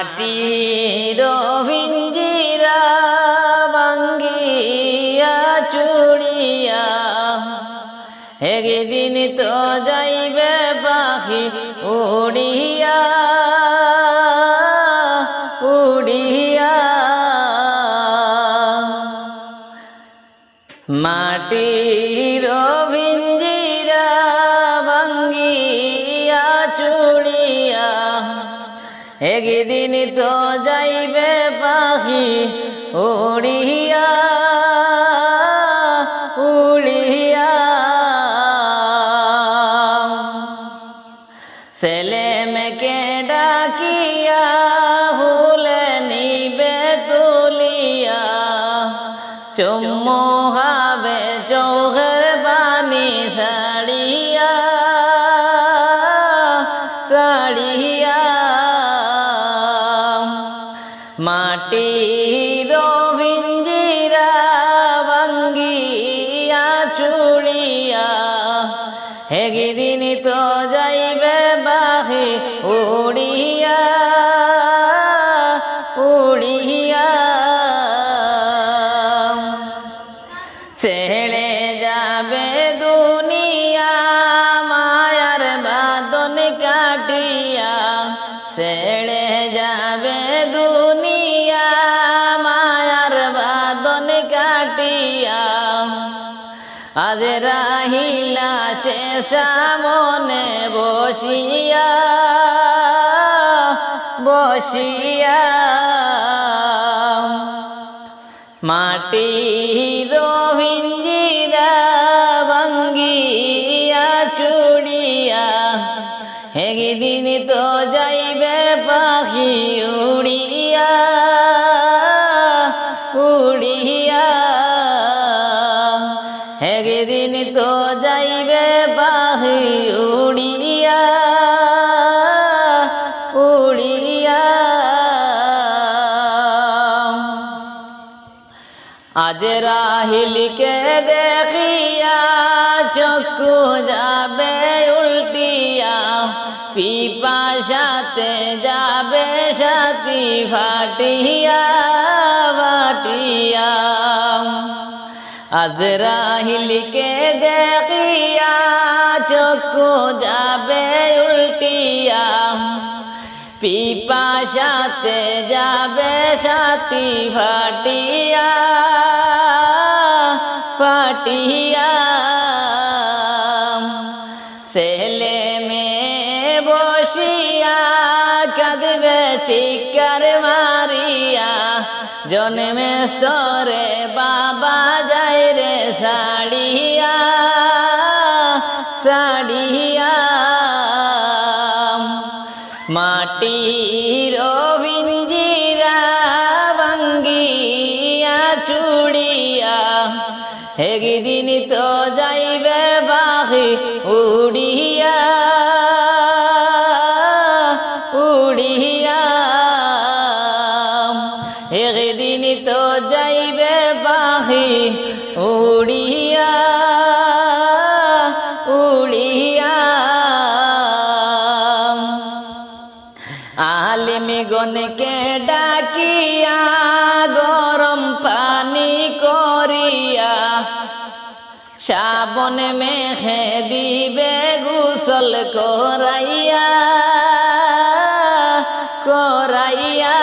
মাটির ভিঞ্জিরা ভাঙ্গিয়া চুড়িয়া একদিন তো যাইবে পাখি উড়িয়া উড়িয়া। মাটির একদিন তো যাইবে পাখি উড়িয়া উড়িয়া। ছেলে মেকে ডাকিয়া হুলে মাটির ভিঞ্জিরা ভাঙ্গিয়া চুড়িয়া হেগিদিন তো যাইবে বাহি উড়িয়া উড়িয়া। ছেড়ে যাবে দুনিয়া, মায়ার বাদন কাটিয়া আজ রাহিলা সে সামনে বসিয়া বসিয়া। মাটি ভিঞ্জিরা ভাঙ্গিয়া চুড়িয়া তো যাইবে পাখি উড়িয়া। তো যাইবে পাখি উড়িয়া উড়িয়া। আজ রাহিলকে দেখিয়া চক্ষু যাবে উল্টিয়া, পিপাসাতে যাবে সাথী ফাটিয়া ফাটিয়া। আজ রাহিলকে দেখিয়া চক্ষু যাবে উল্টিয়া। পিপাসাতে যাবে সাথী ফাটিয়া ফাটিয়া। ছেলে মেয়ে বসিয়া কাঁদবে চিকার মারিয়া জন্মে স্তরে বাবা যায় রে সাড়িয়া সাড়িয়া। মাটির ভিঞ্জিরা ভাঙ্গিয়া চুড়িয়া, একদিন তো যাইবে বাহি উড়িয়া। আলিমি গনকে ডাকিয়া গরম পানি করিয়া শ্রাবণ মেঘে দিবে গুসল করাইয়া করাইয়া।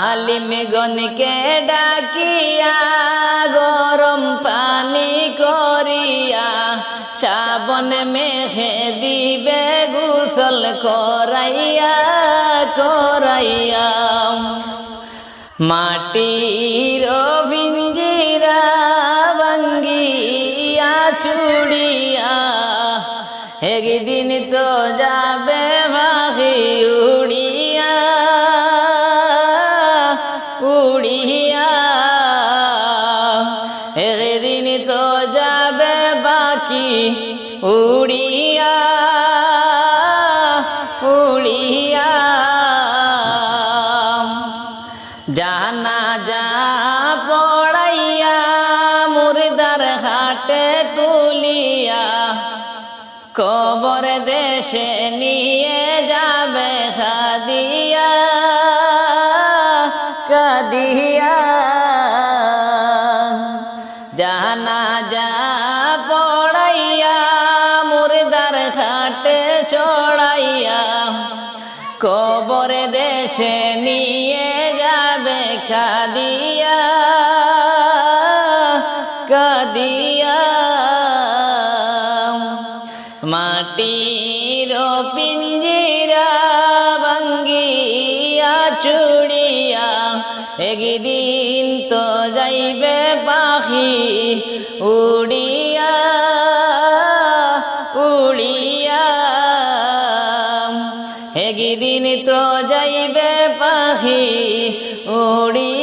আলিম গনকে ডাকিয়া গরম পানি শ্রাবণ মেঘে দিবে গুসল করাইয়া করাইয়া। মাটির ভিঞ্জিরা ভাঙ্গিয়া চুড়িয়া। একদিন তো যাবে ভাহি দেশে নিয়ে যাবে খাদিয়া কাদিয়া জানা যা পড়াইয়া, মুর্দার খাটে চড়াইয়া। কবর দেশে নিয়ে যাবে খাদিয়া কাদিয়া মাটির পিঞ্জিরা ভাঙ্গিয়া চুড়িয়া একদিন তো যাইবে পাখি উড়িয়া উড়িয়া। একদিন তো যাইবে পাখি উড়িয়া।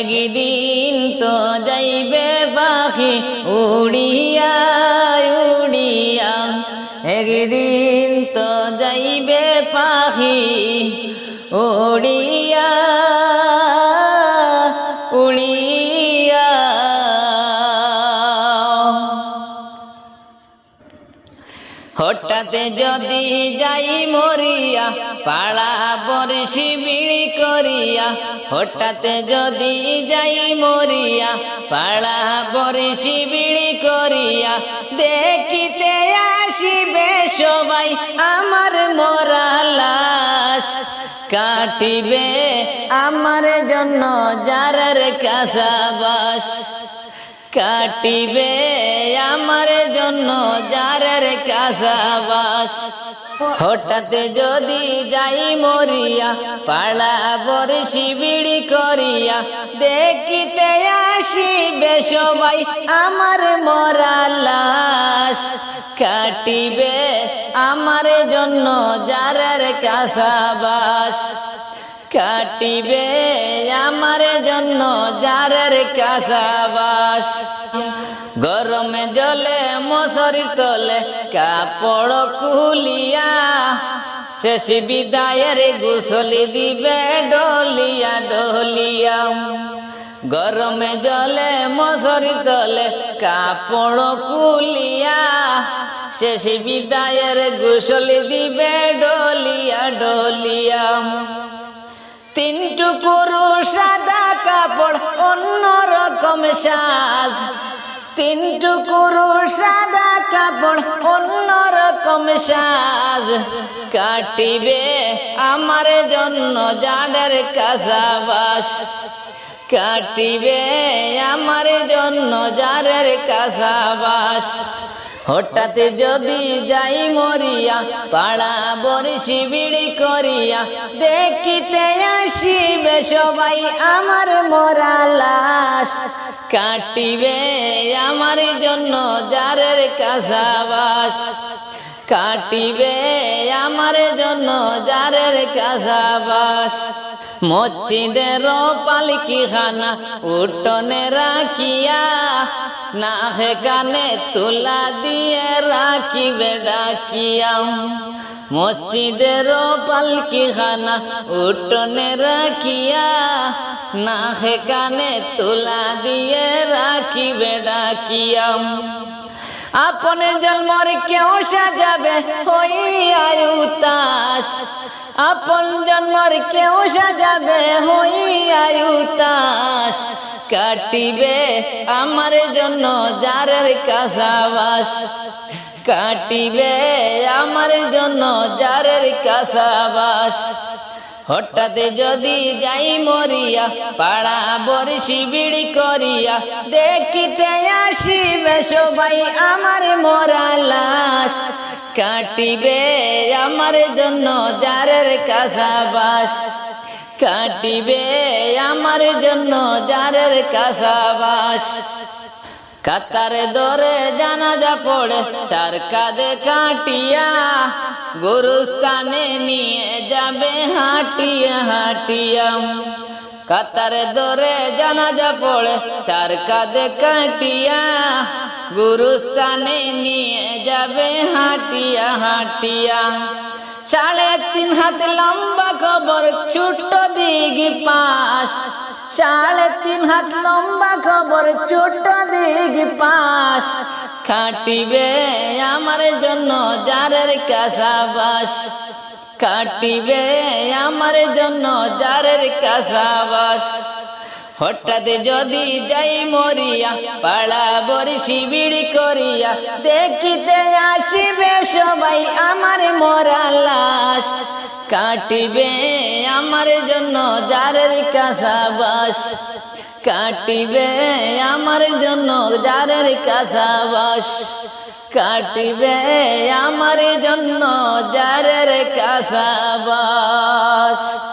একদিন তো যাইবে পাখি উড়িয়া উড়িয়া। একদিন তো যাইবে পাখি উড়িয়া হঠাৎ যদি যাই মরিয়া, পাড়া বর্ষি বিড়ি করিয়া, হঠাৎ যদি যাই মরিয়া, পাড়া বর্ষি বিড়ি করিয়া, দেখিতে আসিবে সবাই আমার মরা লাশ। কাটিবে আমার জন্য যারার কাসাবাস কাটিবে আমার জন্য যারের কাসাবাস হঠাৎ যদি যাই মরিয়া, পাড়া বরশি বিড়ি করিয়া, দেখিতে আসিবে সবাই আমার মরা লাশ। কাটিবে আমার জন্য যারের কাসাবাস কাটিবে আমার জন্য যারের কাসাবাস গরমে জলে মশারি তলে কাপড় কুলিয়া শেষ বিদায়ের গুসলি দিবে ডলিয়া ডলিয়া। গরমে জলে মশারি তলে কাপড় কুলিয়া শেষ বিদায়ের গুসলি দিবে ডলিয়া ডলিয়া। তিন টুকুরু সাদা কাপড়, অন্য রকম সাজ। তিন টুকুরু সাদা কাপড়, অন্য রকম সাজ। কাটিবে আমার জন্য জাডের কাসাবাস। কাটিবে আমার জন্য জারের কাসাবাস। হঠাৎ যদি যাই মরিয়া, পাড়া বরিশি বিড়ি করিয়া, দেখিতে আসিবে সবাই আমার মরা লাশ। কাটিবে আমার জন্য যারের কাসাবাস। কাটিবে আমার জন্য যারের কাসাবাস। মসজিদের পালকি খানা উঠনে রাখিয়া না কানে তুলা দিয়ে রাখিবে ডাকিয়া মসজিদের পালকি খানা উঠনে রাখিয়া না হে কানে তুলা দিয়ে রাখিবে ডাকিয়া আপন জন্মর কেউ সাজাবে হইয়ার উতাস আপন জন্মর কেউ সাজাবে হইয়ার উতাস কাটিবে আমার জন্য যারের কাসাবাস। কাটিবে আমার জন্য যারের কাসাবাস। হঠাৎ যদি যাই মরিয়া, পাড়া বরিশি বিড়ি করিয়া, দেখিতে আসিবে সবাই আমার মরা লাশ। কাটিবে আমার জন্য যারের কাসাবাস। কাটিবে আমার জন্য যারের কাসাবাস কাতার দরে জানাজা পড়ে, চার কাঁধে কাটিয়া গুরুস্থানে নিয়ে যাবে হাটিয়া হাটিয়া। কাতার দরে জানাজা পড়ে, চার কাঁধে কাটিয়া গুরুস্থানে নিয়ে যাবে হাটিয়া হাটিয়া। সাড়ে তিন হাত লম্বা খবর, ছোট্ট দিঘি পাশ। সাড়ে তিন হাত লম্বা খবর, ছোট্ট দিঘি পাশ। খাটিবে আমার জন্য যারের কাসাবাস কাটিবে আমার জন্য যারের কাসাবাস হঠাৎ যদি যাই মরিয়া, পাড়া বরিশি বিড়ি করিয়া, দেখিতে আসিবে সবাই আমার মরা লাশ কাটিবে আমার জন্য যারের কাসাবাস। কাটিবে আমার জন্য যারের কাসাবাস। কাটিবে আমার জন্য যারের কাসাবাস।